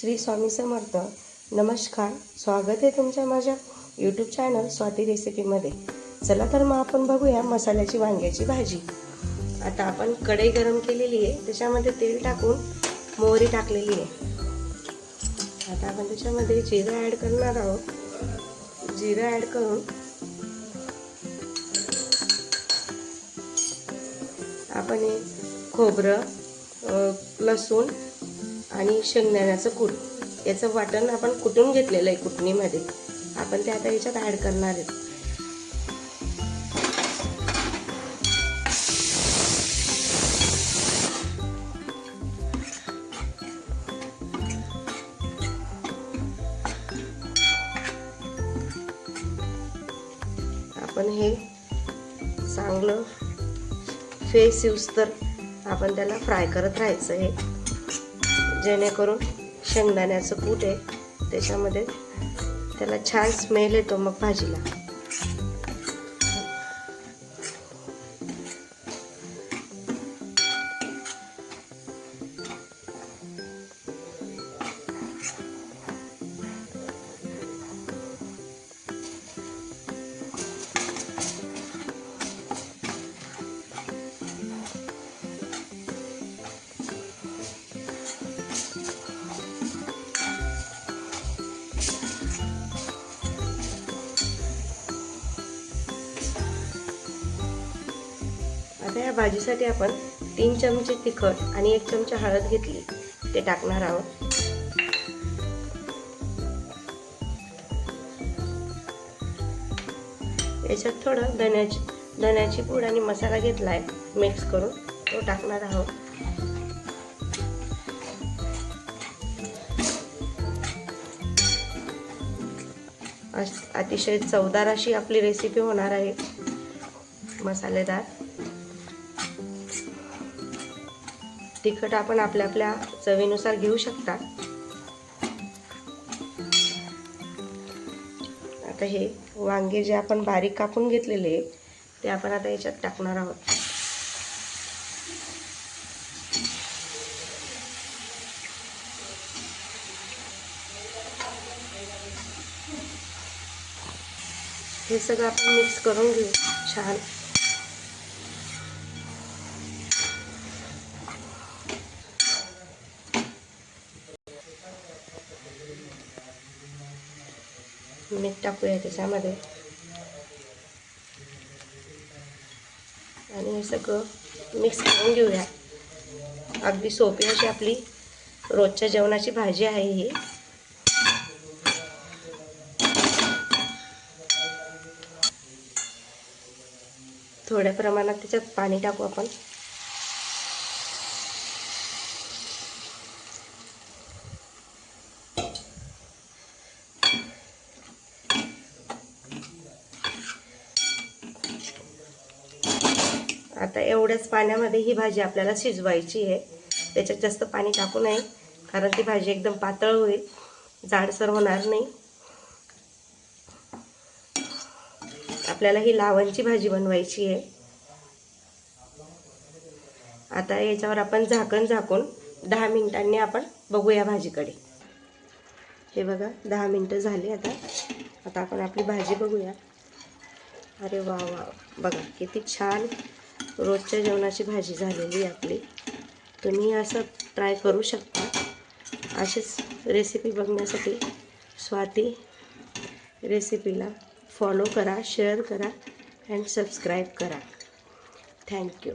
श्री स्वामी समर्थ. नमस्कार. स्वागत आहे तुमच्या माझ्या यूट्यूब चॅनल स्वाती रेसिपीमध्ये चला तर मग आपण बघूया मसाल्याची वांग्याची भाजी. आता आपण कढई गरम केलेली आहे. त्याच्यामध्ये तेल टाकून मोहरी टाकलेली आहे. आता आपण त्याच्यामध्ये जिरं ॲड करणार आहोत. जिरं ॲड करून आपण हे खोबरं लसूण आणि शेंगदाण्याचं कूट. याचं वाटण आपण कुटून घेतलेलं आहे कुटणीमध्ये? आपण ते आता याच्यात ॲड करणार आहेत आपण हे चांगलं फेस यूज तर आपण त्याला फ्राय करत राहायचं आहे. जेणेकरून शेंगदाण्याचं कूट आहे. त्याच्यामध्ये त्याला छान स्मेल येतो मग भाजीला. आता या भाजीसाठी आपण तीन चमचे तिखट आणि एक चमचा हळद घेतली. ते टाकणार आहोत. याच्यात थोडं धण्याची धण्याची पूड आणि मसाला घेतला आहे मिक्स करून तो टाकणार आहोत. अश- अतिशय चवदार अशी आपली रेसिपी होणार आहे. मसालेदार. तिखट आपण आपल्या आपल्या चवीनुसार घेऊ शकता. आता हे वांगे जे आपण बारीक कापून घेतलेले ते आपण आता याच्यात टाकणार आहोत. हे सगळं आपण मिक्स करून घेऊ छान. मीठ टाकूया त्याच्यामध्ये आणि हे सगळं मिक्स करून घेऊया. अगदी सोपी अशी आपली रोजच्या जेवणाची भाजी आहे ही. थोड्या प्रमाणात त्याच्यात पाणी टाकू आपण. आता एवढ्याच पाण्यामध्ये ही भाजी आपल्याला शिजवायची आहे. त्याच्यात जास्त पाणी टाकू नये कारण ती भाजी एकदम पातळ होईल. जाडसर होणार नाही. आपल्याला ही लावणची भाजी बनवायची आहे. आता याच्यावर आपण झाकण झाकून दहा मिनिटांनी आपण बघूया भाजीकडे. हे बघा दहा मिनटं झाली आता. आता आपण आपली भाजी बघूया. अरे वा वा. बघा किती छान रोजच्या जेवणाची भाजी झालेली आहे आपली. तुम्ही असं ट्राय करू शकता. अशीच रेसिपी बघण्यासाठी स्वाती रेसिपीला फॉलो करा शेअर करा अँड सबस्क्राईब करा. थँक्यू